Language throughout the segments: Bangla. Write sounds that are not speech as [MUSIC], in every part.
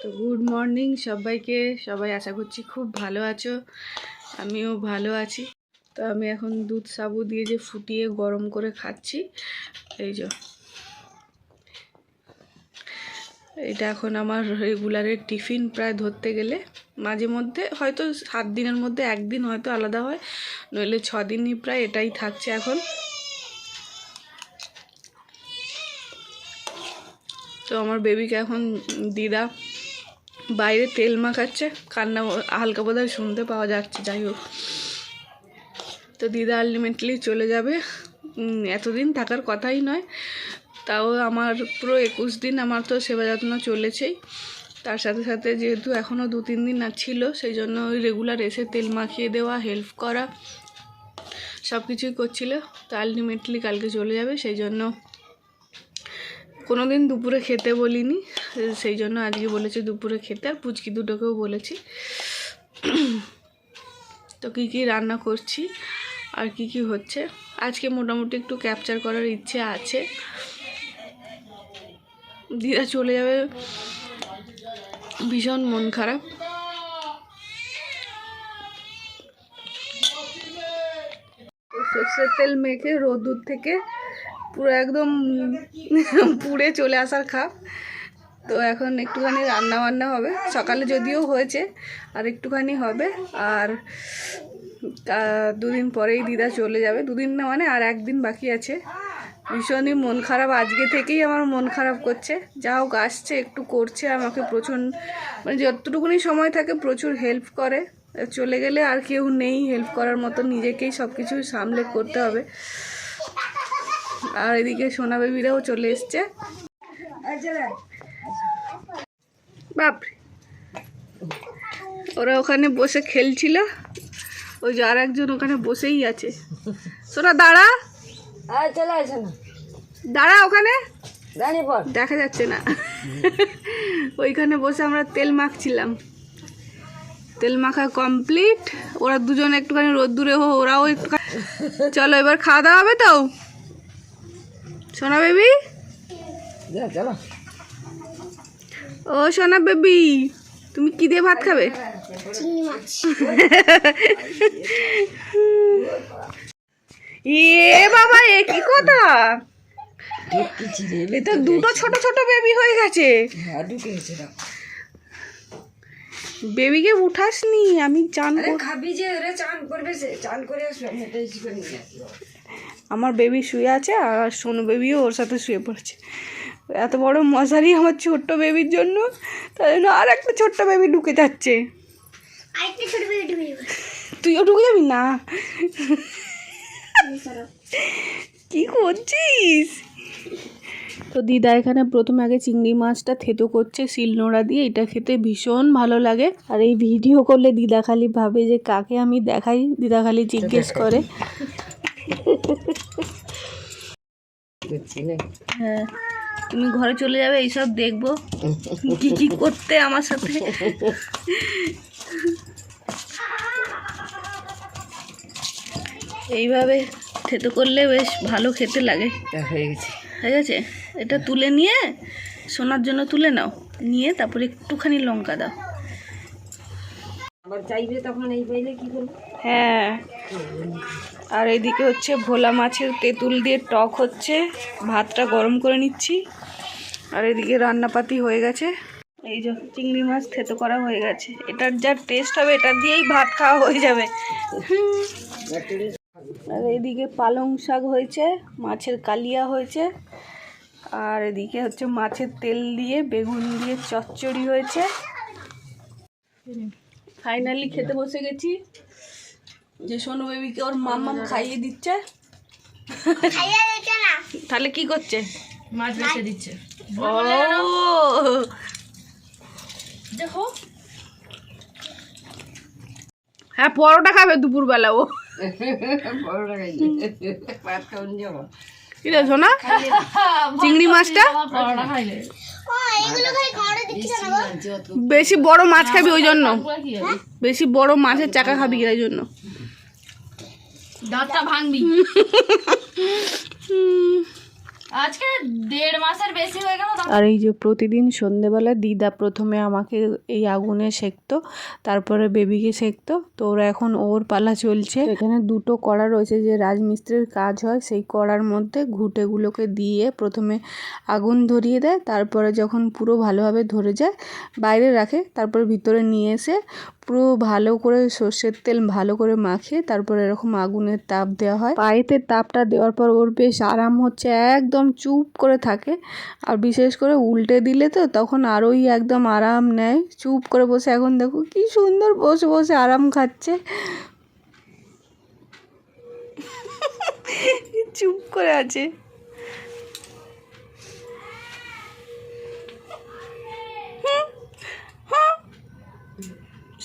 তো গুড মর্নিং সবাইকে। সবাই আশা করছি খুব ভালো আছো। আমিও ভালো আছি। তো আমি এখন দুধ সাবু দিয়ে যে ফুটিয়ে গরম করে খাচ্ছি, এই যে। এটা এখন আমার রেগুলারের টিফিন প্রায় ধরতে গেলে মাঝে মধ্যে, হয়তো সাত দিনের মধ্যে একদিন হয়তো আলাদা হয়, নইলে ছ দিনই প্রায় এটাই থাকছে এখন। তো আমার বেবিকে এখন দিদা বাইরে তেল মাখাচ্ছে, কান্না হালকা বোধহয় শুনতে পাওয়া যাচ্ছে, যাই হোক। তো দিদা আলটিমেটলি চলে যাবে। এতদিন থাকার কথাই নয়। তাও আমার পুরো একুশ দিন আমার তো সেবা যত্ন চলেছেই। তার সাথে সাথে যেহেতু এখনও দু তিন দিন না ছিল, সেই জন্য ওই রেগুলার এসে তেল মাখিয়ে দেওয়া হেল্প করা সব কিছুই করছিল। তো আলটিমেটলি কালকে চলে যাবে, সেই জন্য কোনো দিন দুপুরে খেতে বলিনি, সেই জন্য আজকে বলেছি দুপুরে খেতে, আর পুচকি দুটোকেও বলেছি। তো কী কী রান্না করছি, আর কি কি হচ্ছে, আজকে মোটামুটি একটু ক্যাপচার করার ইচ্ছে আছে। দিদা চলে যাবে, ভীষণ মন খারাপ। সর্ষের তেল মেখে রোদ্দুর থেকে পুরো একদম পুড়ে চলে আসার খাপ। তো এখন একটুখানি রান্না বান্না হবে। সকালে যদিও হয়েছে, আর একটুখানি হবে। আর দুদিন পরেই দিদা চলে যাবে। দুদিন না মানে আর একদিন বাকি আছে। ভীষণই মন খারাপ। আজকে থেকেই আমার মন খারাপ করছে। যা হোক, আসছে, একটু করছে, আমাকে প্রচুর মানে যতটুকুনি সময় থাকে প্রচুর হেল্প করে। চলে গেলে আর কেউ নেই হেল্প করার মতো। নিজেকেই সব কিছু সামলে করতে হবে। আর এদিকে সোনা বেবিরাও চলে এসছে। বাপরে। ওরা ওখানে বসে খেলছিল। ওই যে আর একজন ওখানে বসেই আছে। সোনা দাঁড়া। চলে আসে না দাঁড়া ওখানে। দেখা যাচ্ছে না। ওইখানে বসে আমরা তেল মাখছিলাম। তেল মাখা কমপ্লিট। ওরা দুজন একটুখানি রোদ্দুরে হো ওরাও একটু চলো এবার খাওয়া দাওয়া হবে তো? সোনা বেবি? চলো। ও সোনা বেবি তুমি কি দিয়ে ভাত খাবে? [LAUGHS] এ বাবা এ কি কথা? এ তো দুটো ছোট ছোট বেবি হয়ে গেছে। হ্যাঁ বেবিকে উঠাসনি আমি চান খাবি যে চান করবে চান করে আসবে আমার বেবি শুয়ে আছে আর সোনু বেবিও ওর সাথে শুয়ে পড়েছে। এত বড় মশারি আমার ছোট্ট বেবির জন্য তাই জন্য আর একটা ছোট্ট বেবি ঢুকে যাচ্ছে। তুইও ঢুকে যাবি না? কি করছিস? তো দিদা এখানে প্রথমে আগে চিংড়ি মাছটা থেতো করছে শিলনোড়া দিয়ে এটা খেতে ভীষণ ভালো লাগে। আর এই ভিডিও করলে দিদা খালি ভাবে যে কাকে আমি দেখাই দিদা খালি জিজ্ঞেস করে। হ্যাঁ তুমি ঘরে চলে যাবে এইসব দেখব। কি কি করতে আমার সাথে? এইভাবে থেতো করলে বেশ ভালো খেতে লাগে। হয়ে গেছে। ঠিক আছে এটা তুলে নিয়ে সোনার জন্য তুলে নাও। নিয়ে তারপরে একটুখানি লঙ্কা দাও। আবার চাইবে তখন এই পাইলে কি করব? হ্যাঁ। আর এইদিকে হচ্ছে ভোলা মাছের তেঁতুল দিয়ে টক হচ্ছে। ভাতটা গরম করে নিচ্ছি। আর এদিকে রান্নাপাতি হয়ে গেছে। এই যে চিংড়ি মাছ থেতো করা হয়ে গেছে। এটার যা টেস্ট হবে এটা দিয়েই ভাত খাওয়া হয়ে যাবে। আর এদিকে পালং শাক হয়েছে, মাছের কালিয়া হয়েছে। আর এদিকে হচ্ছে মাছের তেল দিয়ে, বেগুন দিয়ে চচ্চড়ি হয়েছে। ফাইনালি খেতে বসে গেছি। যে সোনু বেবিকে ওর মাম্মাম খাইয়ে দিচ্ছে। তাহলে কি করছে? মাছ বেছে দিচ্ছে। ও। দেখো। হ্যাঁ পরোটা খাবে দুপুরবেলা ও। ভাত খাওয়ান যাব কি চিংড়ি মাছটা? বেশি বড় মাছ খাবি ওই জন্য। বেশি বড় মাছের চাকা খাবি ওই জন্য। দাঁতটা ভাঙবি। আজকে দেড় মাসের বেশি হয়ে গেল আর এই যে প্রতিদিন সন্ধেবেলা দিদা প্রথমে আমাকে এই আগুনে সেকতো, তারপরে বেবিকে সেকতো, তো ওরা এখন ওর পালা চলছে। এখানে দুটো কড়া রয়েছে যে রাজমিস্ত্রির কাজ হয়, সেই কড়ার মধ্যে ঘুঁটেগুলোকে দিয়ে প্রথমে আগুন ধরিয়ে দেয়, তারপরে যখন পুরো ভালোভাবে ধরে যায়, বাইরে রাখে, তারপর ভিতরে নিয়ে এসে পুরো ভালো করে সর্ষের তেল ভালো করে মাখিয়ে তারপর এরকম আগুনের তাপ দেওয়া হয়। পায়েতে তাপটা দেওয়ার পর ওর বেশ আরাম হচ্ছে, একদম চুপ করে থাকে। আর বিশেষ করে উল্টে দিলে তো তখন আরোই একদম আরাম নেয়। চুপ করে বসে, এখন দেখো কি সুন্দর বসে বসে আরাম খাচ্ছে। [LAUGHS] চুপ করে আছে।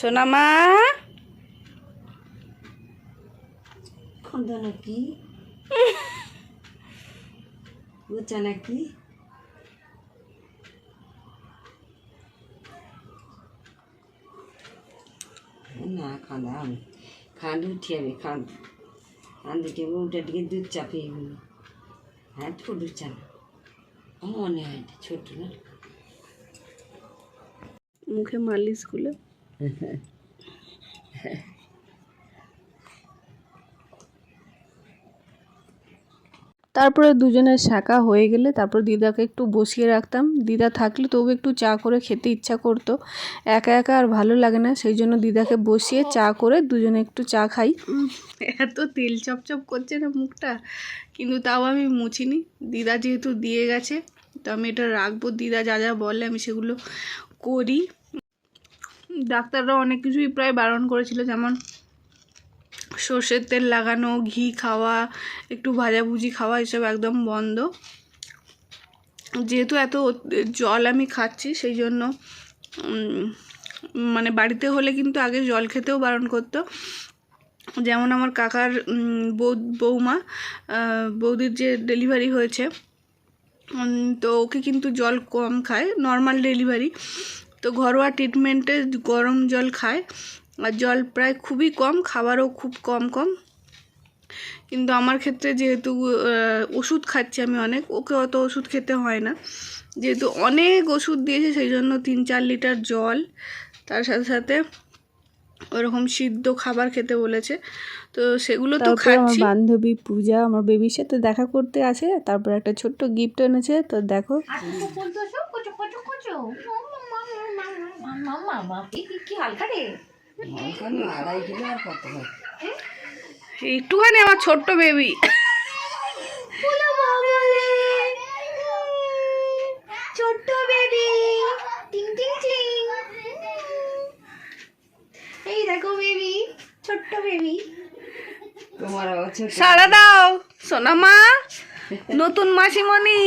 সোনামা খন্দ নাকি? গোচা নাকি? না খাঁদা হবে খাঁদ উঠে যাবে খাঁদ খাঁদ উঠে ওটা দিকে দুধ চাপিয়ে গেল হ্যাঁ ছোটো চাল। মনে হয় ছোট না। মুখে মালিশগুলো তারপরে দুজনের শাঁকা হয়ে গেলে তারপর দিদাকে একটু বসিয়ে রাখতাম। দিদা থাকলে তবু একটু চা করে খেতে ইচ্ছা করতো। একা একা আর ভালো লাগে না, সেই জন্য দিদাকে বসিয়ে চা করে দুজনে একটু চা খাই। এত তেল চপচপ করছে না মুখটা, কিন্তু তাও আমি মুছিনি। দিদা যেহেতু দিয়ে গেছে, তো আমি এটা রাখব। দিদা যা যা বলে আমি সেগুলো করি। ডাক্তাররা অনেক কিছুই প্রায় বারণ করেছিল, যেমন সর্ষের তেল লাগানো, ঘি খাওয়া, একটু ভাজাভুজি খাওয়া, এসব একদম বন্ধ। যেহেতু এত জল আমি খাচ্ছি, সেই জন্য মানে বাড়িতে হলে কিন্তু আগে জল খেতেও বারণ করতো। যেমন আমার কাকার বৌ, বৌমা বৌদির যে ডেলিভারি হয়েছে তো ওকে কিন্তু জল কম খায়, নর্মাল ডেলিভারি। তো ঘরোয়া ট্রিটমেন্টে গরম জল খায়। আর জল প্রায় খুবই কম খাবারও খুব কম কম। কিন্তু আমার ক্ষেত্রে যেহেতু ওষুধ খাচ্ছি আমি অনেক ওকে অত ওষুধ খেতে হয় না। যেহেতু অনেক ওষুধ দিয়েছে সেই জন্য তিন চার লিটার জল। তার সাথে সাথে ওরকম সিদ্ধ খাবার খেতে বলেছে। তো সেগুলো তো খাচ্ছি। বান্ধবী পূজা আমার বেবির সাথে দেখা করতে আসে। তারপর একটা ছোট্ট গিফট এনেছে। তো দেখো। কি কি- হালকা রে? আড়াই কিলো আর কত হয়? একটুখানি আমার ছোট্ট বেবি ছোট্ট বেবি টিং টিং টিং। এই দেখো বেবি ছোট্ট বেবি তোমার আবার ছোট সাড়া দাও সোনামা। নতুন মাসিমণি।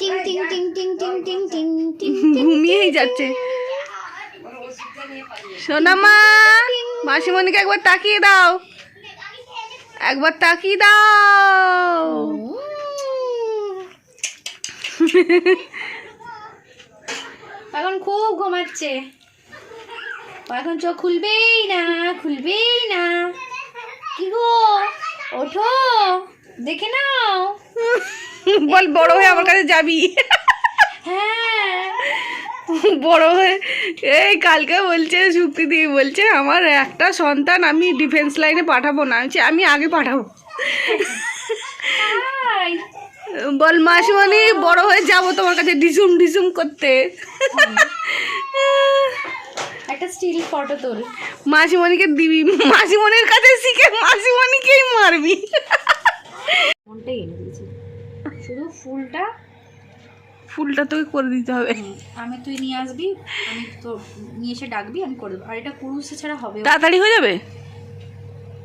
টিং টিং টিং টিং টিং টিং টিং টিং ঘুমিয়েই যাচ্ছে। সোনামা মাসিমণিকে একবার তাকিয়ে দাও। একবার তাকিয়ে দাও। [LAUGHS] এখন খুব ঘুমাচ্ছে। এখন চোখ খুলবেই না খুলবেই না। কি গো? ওঠো দেখে নাও। [LAUGHS] বল বড় হয়ে আমার কাছে যাবি। বড় হয়ে এই কালকে বলছে শুক্তি দিয়ে বলছে আমার একটা সন্তান আমি ডিফেন্স লাইনে পাঠাবো না। আমি আমি আগে পাঠাবো। বল মাসিমণি বড় হয়ে যাব তোমার কাছে ডিসুম ডিসুম করতে। একটা স্টিল ফটো তোল। মাসিমণিকে দিবি মাসিমণির কাছে শিখে মাসিমণিকেই মারবি। এনে দিয়েছি। শুধু ফুলটা ফুলটা তোকে করে দিতে হবে। আমি তুই নিয়ে আসবি আমি তো নিয়ে এসে ডাকবি আমি করে দেবো। আর এটা কুরুসে ছাড়া হবে তাড়াতাড়ি হয়ে যাবে?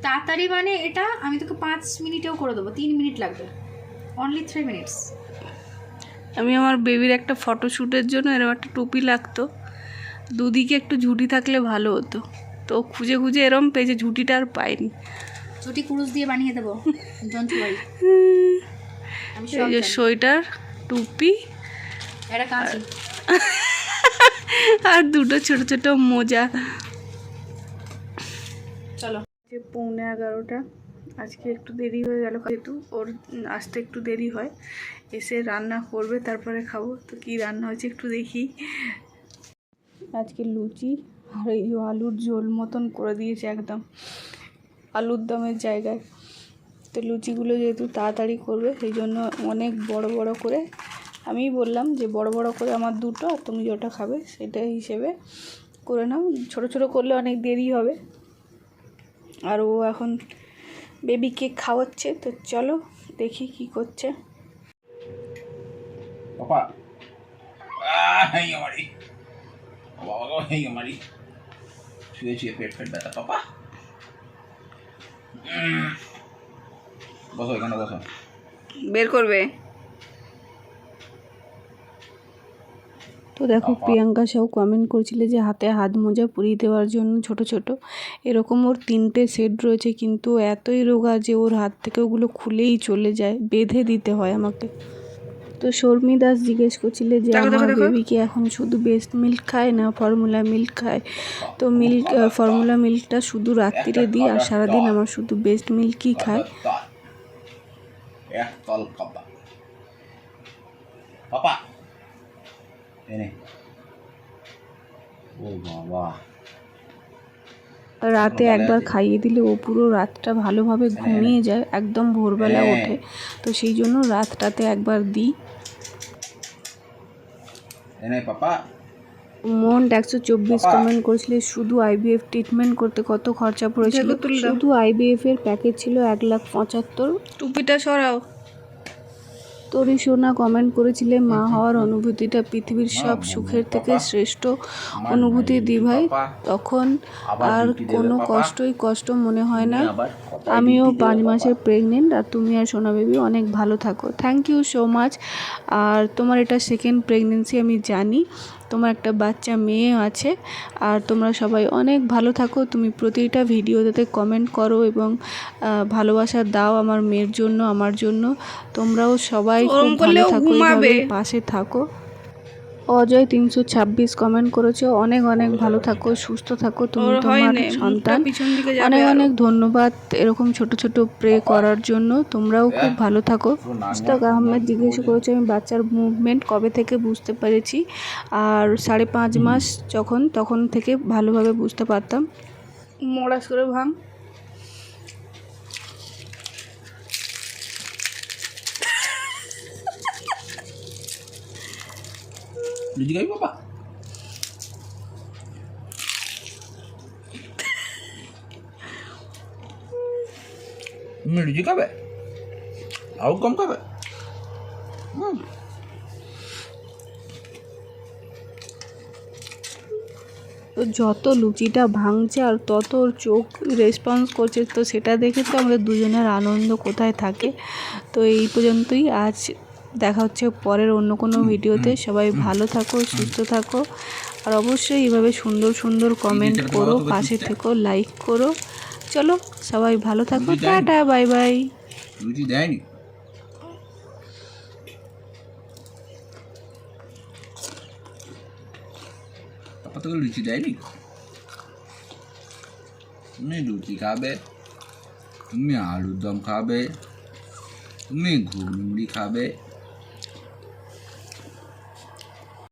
তাড়াতাড়ি মানে এটা আমি তোকে পাঁচ মিনিটেও করে দেবো তিন মিনিট লাগবে। অনলি থ্রি মিনিটস আমি আমার বেবির একটা ফটোশ্যুটের জন্য এরকম একটা টুপি লাগতো। দুদিকে একটু ঝুঁটি থাকলে ভালো হতো। তো খুঁজে খুঁজে এরম পেয়েছে ঝুঁটিটা আর পাইনি। ছুটি কুরুস দিয়ে বানিয়ে দেবো [LAUGHS] ডোন্ট সোয়েটার টুপি আর দুটো ছোট ছোট মোজা। চলো। যে পৌনে এগারোটা। আজকে একটু দেরি হয়ে গেল যেহেতু ওর আসতে একটু দেরি হয়। এসে রান্না করবে তারপরে খাব। তো কী রান্না হয়েছে একটু দেখি। আজকে লুচি আর এই আলুর ঝোল মতন করে দিয়েছে একদম। আলুর দমের জায়গায়। তো লুচিগুলো যেহেতু তাড়াতাড়ি করবে, সেই জন্য অনেক বড় বড় করে আমিই বললাম যে বড় বড় করে আমার দুটো আর তুমি যেটা খাবে সেটা হিসেবে করে নাও। ছোট ছোট করলে অনেক দেরি হবে। আর ও এখন বেবিকে খাওয়াচ্ছে, তো চলো দেখি কি করছে। পেট পাপা। বসো এখানে বসো। বের করবে? তো দেখো প্রিয়াঙ্কা সাউ কমেন্ট করেছিল যে হাতে হাত মোজা পরিয়ে দেওয়ার জন্য ছোট ছোট। এরকম ওর তিনটে সেট রয়েছে কিন্তু এতই রোগা যে ওর হাত থেকে ওগুলো খুলেই চলে যায় বেঁধে দিতে হয় আমাকে। তো শর্মি দাস জিজ্ঞেস করছিল যে আমার বেবিকে এখন শুধু বেস্ট মিল্ক খায় না ফর্মুলা মিল্ক খায়? তো মিল্ক ফর্মুলা মিল্কটা শুধু রাত্রিরে দিই আর সারাদিন আমার শুধু বেস্ট মিল্কই খায়। তল কাপা পাপা এনে ও বাবা রাতে একবার খাইয়ে দিলে ও পুরো রাতটা ভালোভাবে ঘুমিয়ে যায় একদম ভোরবেলা হ্যাঁ। ওঠে। তো সেই জন্য রাতটাতে একবার দিই। পাপা। মন একশো চব্বিশ কমেন্ট করেছিল শুধু আইবিএফ ট্রিটমেন্ট করতে কত খরচা পড়েছিল? শুধু আইবিএফ এর প্যাকেজ ছিল এক লাখ পঁচাত্তর। টুপিটা সরাও। তরি সোনা কমেন্ট করেছিলে মা হওয়ার অনুভূতিটা পৃথিবীর সব সুখের থেকে শ্রেষ্ঠ অনুভূতি দি ভাই তখন আর কোনো কষ্টই কষ্ট মনে হয় না। আমিও পাঁচ মাসের প্রেগনেন্ট আর তুমি আর সোনা বেবি অনেক ভালো থাকো। থ্যাংক ইউ সো মাচ আর তোমার এটা সেকেন্ড প্রেগনেন্সি আমি জানি। তোমার একটা বাচ্চা মেয়ে আছে। আর তোমরা সবাই অনেক ভালো থাকো। তুমি প্রতিটা ভিডিওতে কমেন্ট করো এবং ভালোবাসা দাও আমার মেয়ের জন্য আমার জন্য। তোমরাও সবাই খুব ভালো থাকো। পাশে থাকো। অজয় তিনশো ছাব্বিশ কমেন্ট করেছ অনেক অনেক ভালো থাকো সুস্থ থাকো তুমি তোমার সন্তান। অনেক অনেক ধন্যবাদ এরকম ছোট ছোট প্রে করার জন্য তোমরাও খুব ভালো থাকো। মুস্তাক আহমেদ জিজ্ঞেস করেছে আমি বাচ্চার মুভমেন্ট কবে থেকে বুঝতে পেরেছি? আর সাড়ে পাঁচ মাস যখন তখন থেকে ভালোভাবে বুঝতে পারতাম। মরাস করে ভাঙ। লুচি খাবি পাপা তুমি লুচি খাবে আউ কম খাবে হুম তো যত লুচিটা ভাঙছে আর তত ওর চোখ রেসপন্স করছে, তো সেটা দেখে তো আমাদের দুজনের আনন্দ কোথায় থাকে? তো এই পর্যন্তই। আজ দেখা হচ্ছে পরের অন্য কোনো ভিডিওতে। সবাই ভালো থাকো সুস্থ থাকো। আর অবশ্যই এইভাবে সুন্দর সুন্দর কমেন্ট করো পাশে থেকো লাইক করো। চলো সবাই ভালো থাকো। টাটা বাই বাই লুচি দেয়নি। লুচি তুমি লুচি খাবে তুমি আলুর দম খাবে তুমি ঘুগনি খাবে।